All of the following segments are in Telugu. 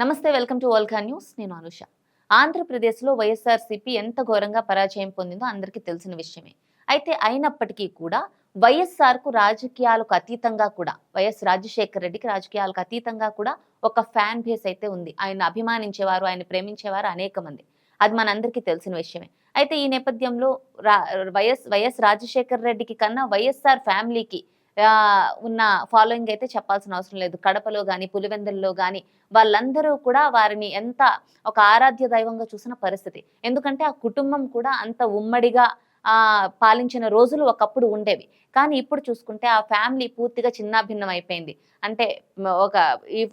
నమస్తే వెల్కమ్ టు వల్కా న్యూస్. నేను అనుష. ఆంధ్రప్రదేశ్లో వైఎస్ఆర్సీపీ ఎంత ఘోరంగా పరాజయం పొందిందో అందరికీ తెలిసిన విషయమే. అయితే అయినప్పటికీ కూడా వైఎస్ఆర్కు రాజకీయాలకు అతీతంగా కూడా వైఎస్ రాజశేఖర్ రెడ్డికి రాజకీయాలకు అతీతంగా కూడా ఒక ఫ్యాన్ బేస్ అయితే ఉంది. ఆయన అభిమానించేవారు ఆయన ప్రేమించేవారు అనేక మంది. అది మనందరికీ తెలిసిన విషయమే. అయితే ఈ నేపథ్యంలో రా వైఎస్ వైఎస్ రాజశేఖర్ రెడ్డికి కన్నా వైఎస్ఆర్ ఫ్యామిలీకి ఉన్న ఫాలోయింగ్ అయితే చెప్పాల్సిన అవసరం లేదు. కడపలో కానీ పులివెందుల్లో కానీ వాళ్ళందరూ కూడా వారిని ఎంత ఒక ఆరాధ్య దైవంగా చూసిన పరిస్థితి. ఎందుకంటే ఆ కుటుంబం కూడా అంత ఉమ్మడిగా పాలించిన రోజులు ఒకప్పుడు ఉండేవి. కానీ ఇప్పుడు చూసుకుంటే ఆ ఫ్యామిలీ పూర్తిగా చిన్నాభిన్నం అయిపోయింది. అంటే ఒక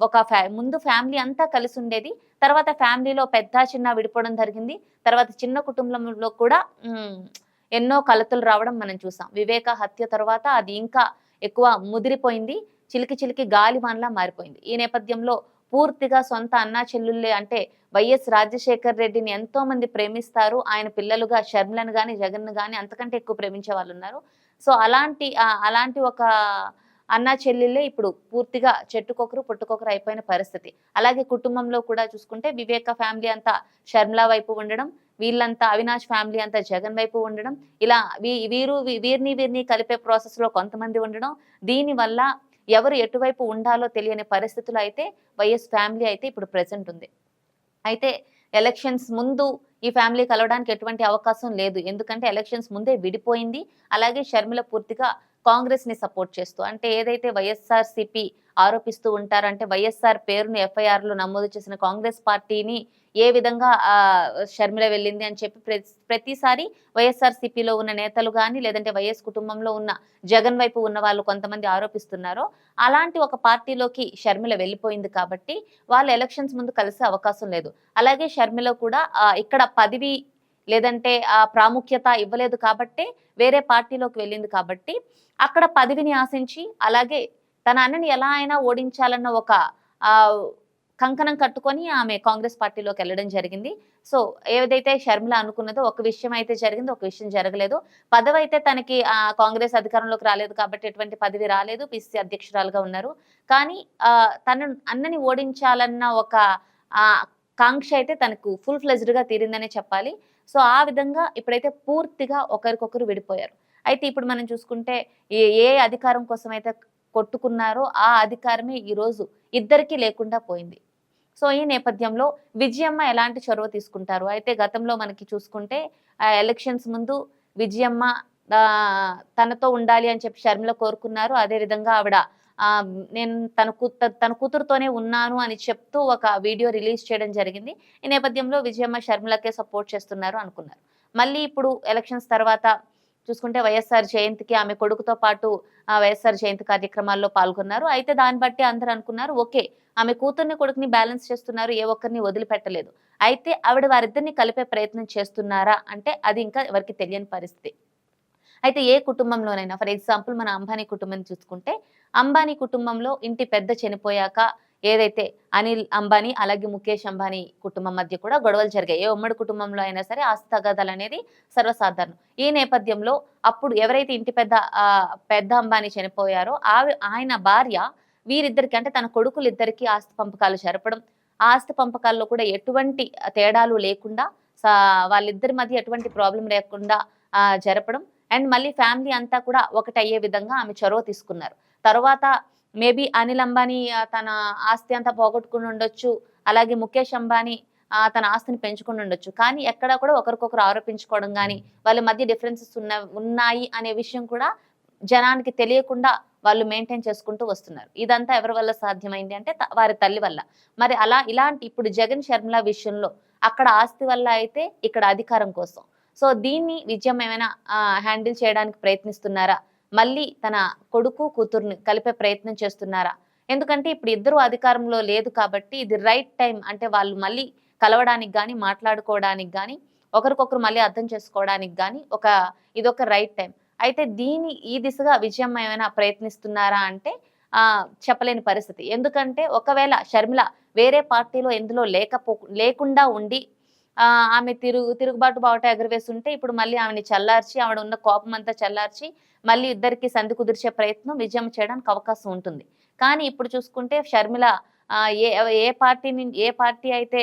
ఒక ఫ్యా ముందు ఫ్యామిలీ అంతా కలిసి ఉండేది. తర్వాత ఫ్యామిలీలో పెద్ద చిన్న విడిపోవడం జరిగింది. తర్వాత చిన్న కుటుంబంలో కూడా ఎన్నో కలతలు రావడం మనం చూసాం. వివేక హత్య తర్వాత అది ఇంకా ఎక్కువ ముదిరిపోయింది. చిలికి చిలికి గాలివాన్లా మారిపోయింది. ఈ నేపథ్యంలో పూర్తిగా సొంత అన్నా చెల్లుళ్ళే అంటే వైఎస్ రాజశేఖర్ రెడ్డిని ఎంతో మంది ప్రేమిస్తారు. ఆయన పిల్లలుగా షర్మిలను కానీ జగన్ కానీ అంతకంటే ఎక్కువ ప్రేమించే వాళ్ళు ఉన్నారు సో అలాంటి అలాంటి ఒక అన్నా చెల్లెళ్ళే ఇప్పుడు పూర్తిగా చెట్టుకొకరు పుట్టుకొకరు అయిపోయిన పరిస్థితి. అలాగే కుటుంబంలో కూడా చూసుకుంటే వివేక ఫ్యామిలీ అంతా షర్మిల వైపు ఉండడం వీళ్ళంతా అవినాష్ ఫ్యామిలీ అంతా జగన్ వైపు ఉండడం ఇలా వీ- వీరు వీరిని వీరిని కలిపే ప్రాసెస్లో కొంతమంది ఉండడం దీనివల్ల ఎవరు ఎటువైపు ఉండాలో తెలియని పరిస్థితులు అయితే వైఎస్ ఫ్యామిలీ అయితే ఇప్పుడు ప్రెసెంట్ ఉంది. అయితే ఎలక్షన్స్ ముందు ఈ ఫ్యామిలీ కలవడానికి ఎటువంటి అవకాశం లేదు. ఎందుకంటే ఎలక్షన్స్ ముందే విడిపోయింది. అలాగే షర్మిల పూర్తిగా కాంగ్రెస్ని సపోర్ట్ చేస్తూ అంటే ఏదైతే వైఎస్ఆర్ సిపి ఆరోపిస్తూ ఉంటారంటే వైఎస్ఆర్ పేరును ఎఫ్ఐఆర్లో నమోదు చేసిన కాంగ్రెస్ పార్టీని ఏ విధంగా ఆ, షర్మిల వెళ్ళింది అని చెప్పి ప్రతి- ప్రతిసారి వైఎస్ఆర్ సిపిలో ఉన్న నేతలు కానీ లేదంటే వైఎస్ కుటుంబంలో ఉన్న జగన్ వైపు ఉన్న వాళ్ళు కొంతమంది ఆరోపిస్తున్నారో అలాంటి ఒక పార్టీలోకి షర్మిల వెళ్ళిపోయింది కాబట్టి వాళ్ళు ఎలక్షన్స్ ముందు కలిసే అవకాశం లేదు. అలాగే షర్మిల కూడా ఇక్కడ పదవి లేదంటే ఆ ప్రాముఖ్యత ఇవ్వలేదు కాబట్టే వేరే పార్టీలోకి వెళ్ళింది కాబట్టి అక్కడ పదవిని ఆశించి అలాగే తన అన్నని ఎలా అయినా ఓడించాలన్న ఒక కంకణం కట్టుకొని ఆమె కాంగ్రెస్ పార్టీలోకి వెళ్ళడం జరిగింది. సో ఏదైతే షర్మిల అనుకున్నదో ఒక విషయం అయితే జరిగింది ఒక విషయం జరగలేదు. పదవి అయితే తనకి ఆ కాంగ్రెస్ అధికారంలోకి రాలేదు కాబట్టి ఎటువంటి పదవి రాలేదు. పిసిసి అధ్యక్షురాలుగా ఉన్నారు. కానీ ఆ, తన అన్నని ఓడించాలన్న ఒక ఆ కాంక్ష అయితే తనకు ఫుల్ ఫ్లెజ్డ్గా తీరిందనే చెప్పాలి. సో ఆ విధంగా ఇప్పుడైతే పూర్తిగా ఒకరికొకరు విడిపోయారు. అయితే ఇప్పుడు మనం చూసుకుంటే ఏ ఏ అధికారం కోసం అయితే కొట్టుకున్నారో ఆ అధికారమే ఈరోజు ఇద్దరికీ లేకుండా పోయింది. సో ఈ నేపథ్యంలో విజయమ్మ ఎలాంటి చొరవ తీసుకుంటారు? అయితే గతంలో మనకి చూసుకుంటే ఆ ఎలక్షన్స్ ముందు విజయమ్మ తనతో ఉండాలి అని చెప్పి షర్మిల కోరుకున్నారు. అదే విధంగా ఆవిడ నేను తన కూత తన కూతురుతోనే ఉన్నాను అని చెప్తూ ఒక వీడియో రిలీజ్ చేయడం జరిగింది. ఈ నేపథ్యంలో విజయమ్మ షర్మిలకే సపోర్ట్ చేస్తున్నారు అనుకున్నారు. మళ్ళీ ఇప్పుడు ఎలక్షన్స్ తర్వాత చూసుకుంటే వైఎస్ఆర్ జయంతికి ఆమె కొడుకుతో పాటు ఆ, వైఎస్ఆర్ జయంతి కార్యక్రమాల్లో పాల్గొన్నారు. అయితే దాన్ని బట్టి అందరూ అనుకున్నారు ఓకే ఆమె కూతుర్ని కొడుకుని బ్యాలెన్స్ చేస్తున్నారు ఏ ఒక్కరిని వదిలిపెట్టలేదు. అయితే ఆవిడ వారిద్దరిని కలిపే ప్రయత్నం చేస్తున్నారా అంటే అది ఇంకా ఎవరికి తెలియని పరిస్థితి. అయితే ఏ కుటుంబంలోనైనా ఫర్ ఎగ్జాంపుల్ మన అంబానీ కుటుంబం చూసుకుంటే అంబానీ కుటుంబంలో ఇంటి పెద్ద చనిపోయాక ఏదైతే అనిల్ అంబానీ అలాగే ముఖేష్ అంబానీ కుటుంబం మధ్య కూడా గొడవలు జరిగాయి. ఏ ఉమ్మడి కుటుంబంలో అయినా సరే ఆస్తి తగాదాలు అనేది సర్వసాధారణం. ఈ నేపథ్యంలో అప్పుడు ఎవరైతే ఇంటి పెద్ద పెద్ద అంబానీ చనిపోయారో ఆయన భార్య వీరిద్దరికి అంటే తన కొడుకులిద్దరికీ ఆస్తి పంపకాలు జరపడం ఆస్తి పంపకాల్లో కూడా ఎటువంటి తేడాలు లేకుండా సా- వాళ్ళిద్దరి మధ్య ఎటువంటి ప్రాబ్లం లేకుండా జరపడం అండ్ మళ్ళీ ఫ్యామిలీ అంతా కూడా ఒకటి అయ్యే విధంగా ఆమె చొరవ తీసుకున్నారు. తర్వాత మేబీ అనిల్ అంబానీ తన ఆస్తి అంతా పోగొట్టుకుని ఉండొచ్చు. అలాగే ముఖేష్ అంబానీ తన ఆస్తిని పెంచుకుని ఉండొచ్చు. కానీ ఎక్కడా కూడా ఒకరికొకరు ఆరోపించుకోవడం కానీ వాళ్ళ మధ్య డిఫరెన్సెస్ ఉన్న ఉన్నాయి అనే విషయం కూడా జనానికి తెలియకుండా వాళ్ళు మెయింటైన్ చేసుకుంటూ వస్తున్నారు. ఇదంతా ఎవరి వల్ల సాధ్యమైంది అంటే వారి తల్లి వల్ల. మరి అలా ఇలాంటి ఇప్పుడు జగన్ షర్మిల విషయంలో అక్కడ ఆస్తి వల్ల అయితే ఇక్కడ అధికారం కోసం. సో దీన్ని విజయం ఏమైనా హ్యాండిల్ చేయడానికి ప్రయత్నిస్తున్నారా? మళ్ళీ తన కొడుకు కూతుర్ని కలిపే ప్రయత్నం చేస్తున్నారా? ఎందుకంటే ఇప్పుడు ఇద్దరు అధికారంలో లేదు కాబట్టి ఇది రైట్ టైం అంటే వాళ్ళు మళ్ళీ కలవడానికి కానీ మాట్లాడుకోవడానికి కానీ ఒకరికొకరు మళ్ళీ అర్థం చేసుకోవడానికి కానీ ఒక ఇదొక రైట్ టైం అయితే దీని ఈ దిశగా విజయం ఏమైనా ప్రయత్నిస్తున్నారా అంటే చెప్పలేని పరిస్థితి. ఎందుకంటే ఒకవేళ షర్మిల వేరే పార్టీలో ఎందులో లేకపో లేకుండా ఉండి ఆమె తిరుగు తిరుగుబాటు బావట ఎగరవేస్తుంటే ఇప్పుడు మళ్ళీ ఆమెని చల్లార్చి ఆవిడ ఉన్న కోపం అంతా చల్లార్చి మళ్ళీ ఇద్దరికి సంధి కుదిర్చే ప్రయత్నం విజయం చేయడానికి అవకాశం ఉంటుంది. కానీ ఇప్పుడు చూసుకుంటే షర్మిల ఏ ఏ పార్టీని ఏ పార్టీ అయితే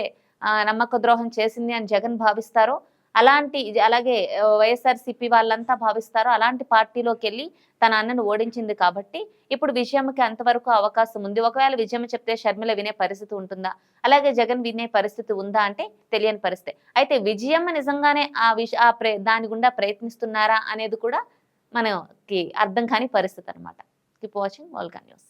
నమ్మక ద్రోహం చేసింది అని జగన్ భావిస్తారో అలాంటి అలాగే వైఎస్ఆర్సీపీ వాళ్ళంతా భావిస్తారో అలాంటి పార్టీలోకి వెళ్ళి తన అన్నను ఓడించింది కాబట్టి ఇప్పుడు విజయమ్మకి అంతవరకు అవకాశం ఉంది. ఒకవేళ విజయమ్మ చెప్తే షర్మిల వినే పరిస్థితి ఉంటుందా? అలాగే జగన్ వినే పరిస్థితి ఉందా అంటే తెలియని పరిస్థితి. అయితే విజయమ్మ నిజంగానే ఆ విష ఆ ప్రే దాని గుండా ప్రయత్నిస్తున్నారా అనేది కూడా మనకి అర్థం కాని పరిస్థితి అనమాట కీప్ వాచింగ్ వాల్కా న్యూస్